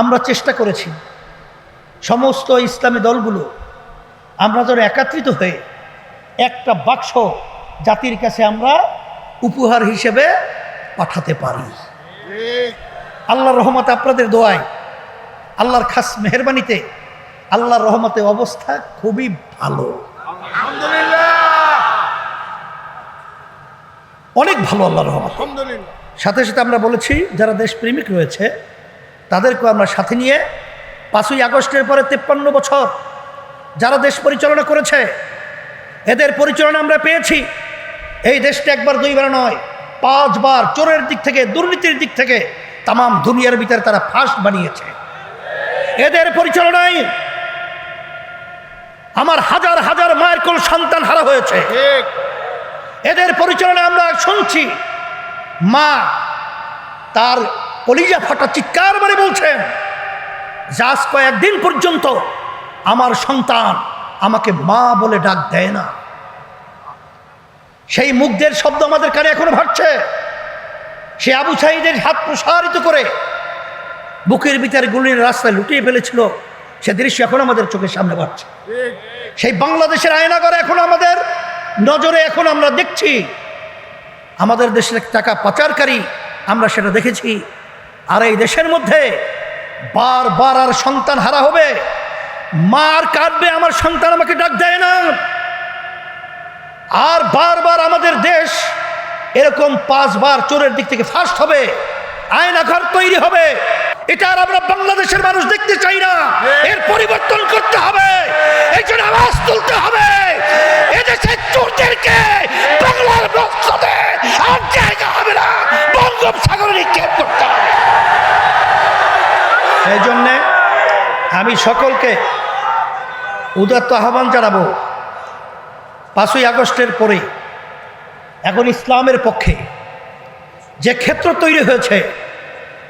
আমরা চেষ্টা করেছি। সমস্ত ইসলামী দলগুলো আমরা যেন একত্রিত হয়ে একটা বাক্স জাতির কাছে আমরা উপহার হিসেবে পাঠাতে পারি। আল্লাহর রহমতে আপনাদের দোয়ায় আল্লাহর খাস মেহরবানিতে আল্লাহর রহমতে অবস্থা খুবই ভালো। অনেক ভালো আল্লাহর রহমত। সাথে সাথে আমরা বলেছি যারা দেশপ্রেমিক রয়েছে তাদেরকেও আমরা সাথে নিয়ে পাঁচই আগস্টের পরে তেপ্পান্ন বছর যারা দেশ পরিচালনা করেছে এদের পরিচালনা আমরা পেয়েছি। এই দেশটা একবার দুইবার নয় পাঁচবার চোরের দিক থেকে দুর্নীতির দিক থেকে তাম দুনিয়ার ভিতরে তারা ফার্স্ট বানিয়েছে। এদের পরিচালনায় আমার হাজার হাজার মায়ের কোল সন্তান হারা হয়েছে। এদের পরিচালনায় আমরা শুনছি মা তার কলিজা ফাটা চিৎকার মানে বলছেন যে আজ কয়েকদিন পর্যন্ত আমার সন্তান আমাকে মা বলে ডাক দেয় না। সেই মুগ্ধের শব্দ আমাদের কানে এখনও ভাবছে সে আবু সাইদের হাত প্রসারিত করে বুকের ভিতরে গুলির রাস্তায় লুটিয়ে ফেলেছিল। সে দৃশ্য এখন আমাদের চোখের সামনে পাচ্ছে সেই বাংলাদেশের আয়নাগর এখন আমাদের নজরে এখন আমরা দেখছি। আমাদের দেশের টাকা পাচারকারী আমরা সেটা দেখেছি। আর এই দেশের মধ্যে বারবার আর সন্তান হারা হবে। মার কাটবে আমার সন্তান আমাকে ডাক দেয় না। আর বারবার আমাদের দেশ এরকম পাঁচবার চোরের দিক থেকে ফার্স্ট হবে আয়নাঘর তৈরি হবে। এটা আর আমরা বাংলাদেশের মানুষ দেখতে চাই না। এর পরিবর্তন করতে হবে। এই জন্য আওয়াজ তুলতে হবে এদেশের চোরদেরকে বাংলার রক্ততে আর জায়গা হবে না বঙ্গোপসাগরে নিক্ষেপ করতে হবে এই জন্যে আমি সকলকে উদাত্ত আহ্বান জানাব। পাঁচই আগস্টের পরে এখন ইসলামের পক্ষে যে ক্ষেত্র তৈরি হয়েছে,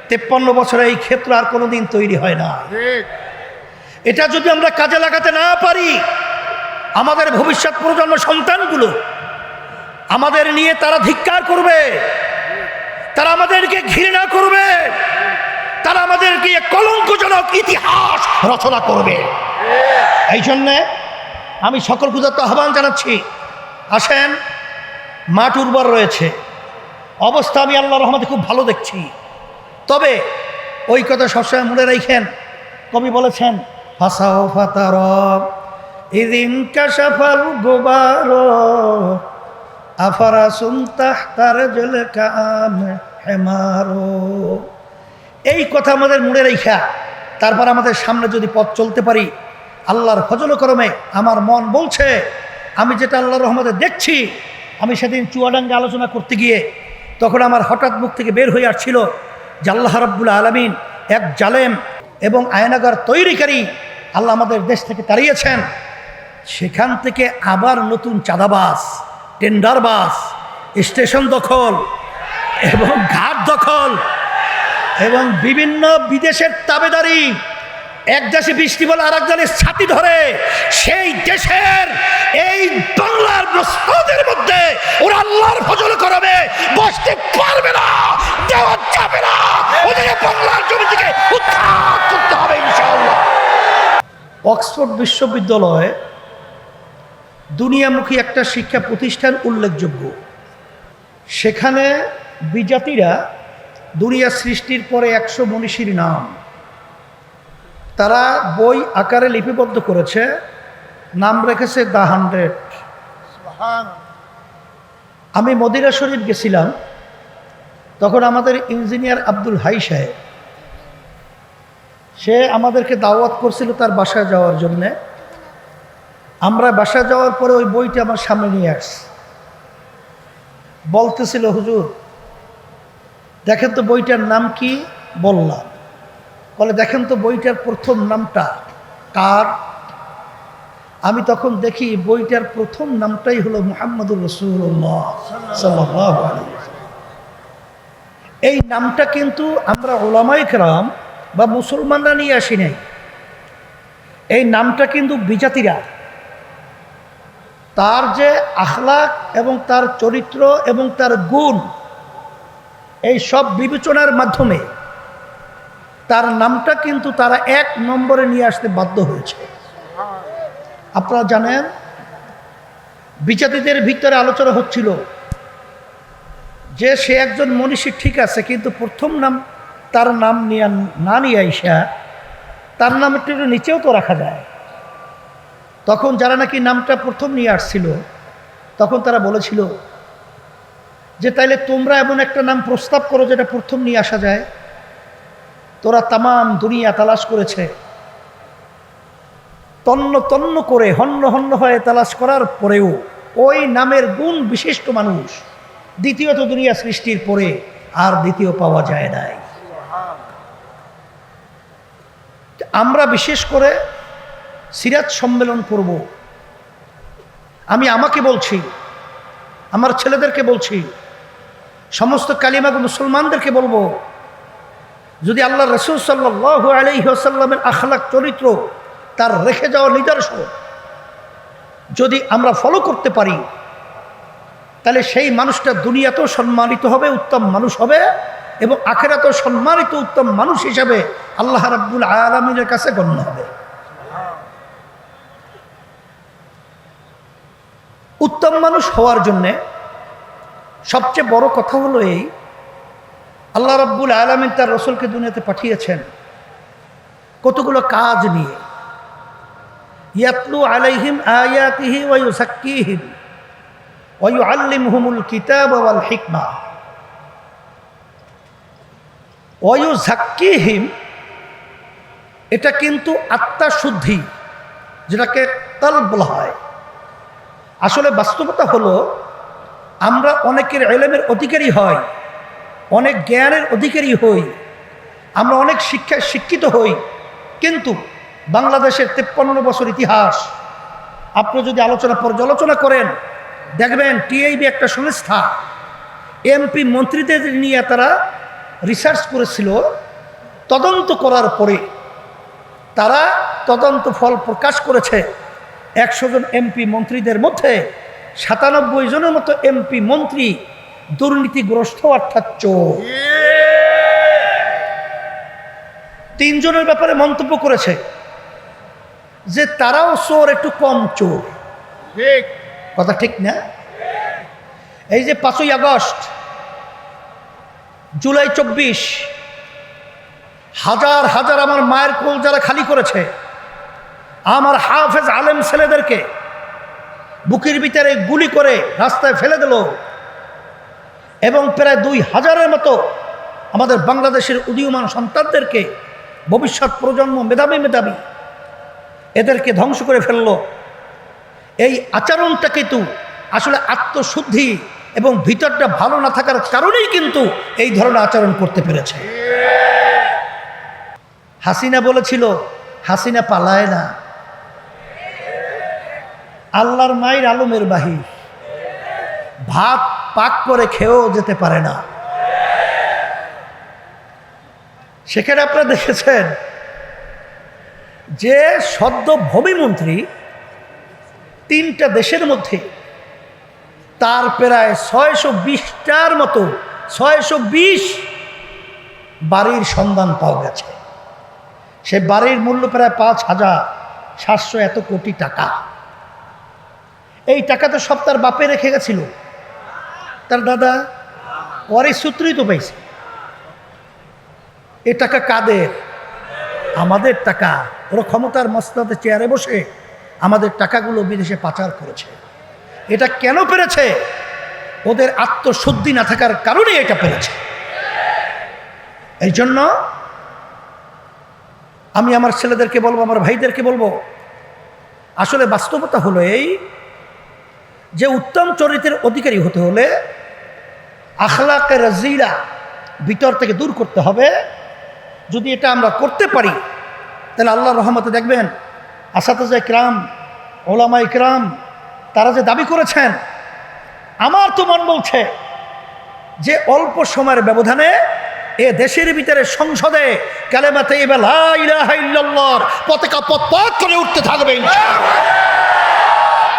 তেপ্পান্ন বছরে এই ক্ষেত্র আর কোনোদিন তৈরি হয় না। এটা যদি আমরা কাজে লাগাতে না পারি, আমাদের ভবিষ্যৎ প্রজন্ম সন্তানগুলো আমাদের নিয়ে তারা ধিক্কার করবে, তারা আমাদেরকে ঘৃণা করবে কলঙ্কজনক ইতিহাস রচনা করবে। এই জন্যে আমি সকল ক্ষুদাত্ত আহ্বান জানাচ্ছি। আসেন, মাঠ উর্বর রয়েছে। অবস্থা আমি আল্লাহ রহমতে খুব ভালো দেখছি। তবে ওই কথা সবসময় মনে রাখেন। কবি বলেছেন, ফাসাও ফাতার, ইদিন কাশাফাল গোবার, আফারা সুনতাহ তার জলে কাম হেমারো। এই কথা আমাদের মনে রেখা তারপর আমাদের সামনে যদি পথ চলতে পারি, আল্লাহর ফজল করমে আমার মন বলছে, আমি যেটা আল্লাহর রহমতে দেখছি, আমি সেদিন চুয়াডাঙ্গে আলোচনা করতে গিয়ে তখন আমার হঠাৎ মুখ থেকে বের হয়ে আসছিল যে আল্লাহ রব্বুল আলমিন এক জালেম এবং আয়নাগার তৈরিকারী আল্লাহ আমাদের দেশ থেকে তাড়িয়েছেন। সেখান থেকে আবার নতুন চাঁদাবাস টেন্ডার বাস স্টেশন দখল এবং ঘাট দখল এবং বিভিন্ন বিদেশের তাবেদারি, এক দেশে বৃষ্টি বলে আর এক ছাতি ধরে, সেই দেশের এই বাংলার মসনদের মধ্যে ওরা আল্লাহর ফজল করবে, বসতে পারবে না, দেওয়া যাবে না। ওদেরকে বাংলার জমি থেকে উৎখাত করতে হবে ইনশাআল্লাহ। অক্সফোর্ড বিশ্ববিদ্যালয় দুনিয়ামুখী একটা শিক্ষা প্রতিষ্ঠান উল্লেখযোগ্য। সেখানে বিজাতিরা দুনিয়া সৃষ্টির পরে একশো মনীষীর নাম। তারা বই আকারে লিপিবদ্ধ করেছে, নাম রেখেছে দ্য হান্ড্রেড। আমি মদিরা শরীফ গেছিলাম, তখন আমাদের ইঞ্জিনিয়ার আব্দুল হাই সাহেব, সে আমাদেরকে দাওয়াত করছিল তার বাসায় যাওয়ার জন্যে। আমরা বাসায় যাওয়ার পরে ওই বইটা আমার সামনে নিয়ে আসছি। বলতেছিল, হুজুর দেখেন তো বইটার নাম কি? বললাম বলে, দেখেন তো বইটার প্রথম নামটা কার? আমি তখন দেখি বইটার প্রথম নামটাই হলো মুহাম্মদুর রসুল্লাহ সাল্লাহ এই নামটা কিন্তু আমরা ওলামাই কেরাম বা মুসলমানরা নিয়ে আসি নাই। এই নামটা কিন্তু বিজাতিরা। তার যে আখলাক এবং তার চরিত্র এবং তার গুণ এই সব বিবেচনার মাধ্যমে তার নামটা কিন্তু তারা এক নম্বরে নিয়ে আসতে বাধ্য হয়েছে। আপনারা জানেন বিচারীদের ভিতরে আলোচনা হচ্ছিল যে সে একজন মনীষী ঠিক আছে, কিন্তু প্রথম নাম তার নাম নিয়ে না নিয়ে আইসা তার নাম একটু নিচেও তো রাখা যায়। তখন যারা নাকি নামটা প্রথম নিয়ে আসছিল, তখন তারা বলেছিল যে তাইলে তোমরা এমন একটা নাম প্রস্তাব করো যেটা প্রথম নিয়ে আসা যায়। তোরা তামাম দুনিয়া তালাশ করেছে। তন্ন তন্ন করে, হন্য হন্য হয়ে তালাশ করার পরেও ওই নামের গুণ বিশিষ্ট মানুষ দ্বিতীয়ত দুনিয়া সৃষ্টির পরে আর দ্বিতীয় পাওয়া যায় নাই। আমরা বিশেষ করে সিরাজ সম্মেলন করব। আমি আমাকে বলছি, আমার ছেলেদেরকে বলছি সমস্ত কালিমাগ মুসলমানদেরকে বলব। যদি আল্লাহ রসুল সাল্লাহ আলহিহাসাল্লামের আখলাক, চরিত্র তার রেখে যাওয়া নিদর্শন যদি আমরা ফলো করতে পারি, তাহলে সেই মানুষটা দুনিয়াতেও সম্মানিত হবে, উত্তম মানুষ হবে এবং আখেরাতেও সম্মানিত উত্তম মানুষ হিসাবে আল্লাহ রাব্বুল আলমিনের কাছে গণ্য হবে। উত্তম মানুষ হওয়ার জন্যে সবচেয়ে বড় কথা হলো এই, আল্লাহ রাব্বুল আলমিন তার রসুলকে দুনিয়াতে পাঠিয়েছেন কতগুলো কাজ নিয়ে। ইয়াতলু আলাইহিম আয়াতিহি ওয়ায়ুসাক্কিহিম ওয়ায়ুআল্লিমহুমুল কিতাব ওয়াল হিকমা। ওয়ায়ুজাক্কিহিম এটা কিন্তু আত্মা শুদ্ধি যেটাকে তল বলা হয়। আসলে বাস্তবতা হলো আমরা অনেকের এলেমের অধিকারী হয় অনেক জ্ঞানের অধিকারী হই, আমরা অনেক শিক্ষায় শিক্ষিত হই, কিন্তু বাংলাদেশের তেপ্পান্ন বছর ইতিহাস, আপনি যদি আলোচনা পর্যালোচনা করেন, দেখবেন টিআইবি একটা সংস্থা, এমপি মন্ত্রীদের নিয়ে তারা রিসার্চ করেছিল, তদন্ত করার পরে তারা তদন্ত ফল প্রকাশ করেছে, একশো জন এমপি মন্ত্রীদের মধ্যে সাতানব্বই জনের মতো এমপি মন্ত্রী দুর্নীতিগ্রস্ত অর্থাৎ চোর। তিনজনের ব্যাপারে মন্তব্য করেছে যে তারাও চোর একটু কম চোর। ঠিক। কথা ঠিক না? এই যে পাঁচই আগস্ট জুলাই চব্বিশ হাজার হাজার আমার মায়ের কোল যারা খালি করেছে আমার হাফেজ আলেম ছেলেদেরকে বুকের ভিতরে গুলি করে রাস্তায় ফেলে দিল। এবং প্রায় দুই হাজারের মতো আমাদের বাংলাদেশের উদীয়মান সন্তানদেরকে ভবিষ্যৎ প্রজন্ম মেধাবী মেধাবী এদেরকে ধ্বংস করে ফেলল। এই আচরণটা কিন্তু আসলে আত্মশুদ্ধি এবং ভিতরটা ভালো না থাকার কারণেই কিন্তু এই ধরনের আচরণ করতে পেরেছে। হাসিনা বলেছিল, হাসিনা পালায় না। আল্লাহর মায়ের আলমের বাহির ভাত পাক করে খেয়েও যেতে পারে না। সেখানে আপনারা দেখেছেন যে সদ্য ভূমিমন্ত্রী তিনটা দেশের মধ্যে তার প্রায় ছয়শো বিশটার মতো, ছয়শো বিশ বাড়ির সন্ধান পাওয়া গেছে। সে বাড়ির মূল্য প্রায় পাঁচ হাজার সাতশো এত কোটি টাকা। এই টাকা তো সব তার বাপে রেখে গেছিল। তার দাদা ওয়ারিস সূত্রই তো পাইছে। এ টাকা কাদের? আমাদের টাকা। ওরা ক্ষমতার মস্তাতে চেয়ারে বসে আমাদের টাকাগুলো বিদেশে পাচার করেছে। এটা কেন পেরেছে? ওদের আত্মশুদ্ধি না থাকার কারণে এটা পেরেছে। এই জন্য আমি আমার ছেলেদেরকে বলব, আমার ভাইদেরকে বলব, আসলে বাস্তবতা হলো এই যে উত্তম চরিত্রের অধিকারী হতে হলে আখলাকে রাজিরা ভিতর থেকে দূর করতে হবে যদি এটা আমরা করতে পারি, তাহলে আল্লাহ রহমতে দেখবেন আসাতাজা ইকরাম ওলামা ইকরাম, তারা যে দাবি করেছেন, আমার তো মন বলছে যে অল্প সময়ের ব্যবধানে এ দেশের ভিতরে সংসদে কালেমাতে এবার পতাকা পথ করে উঠতে থাকবে।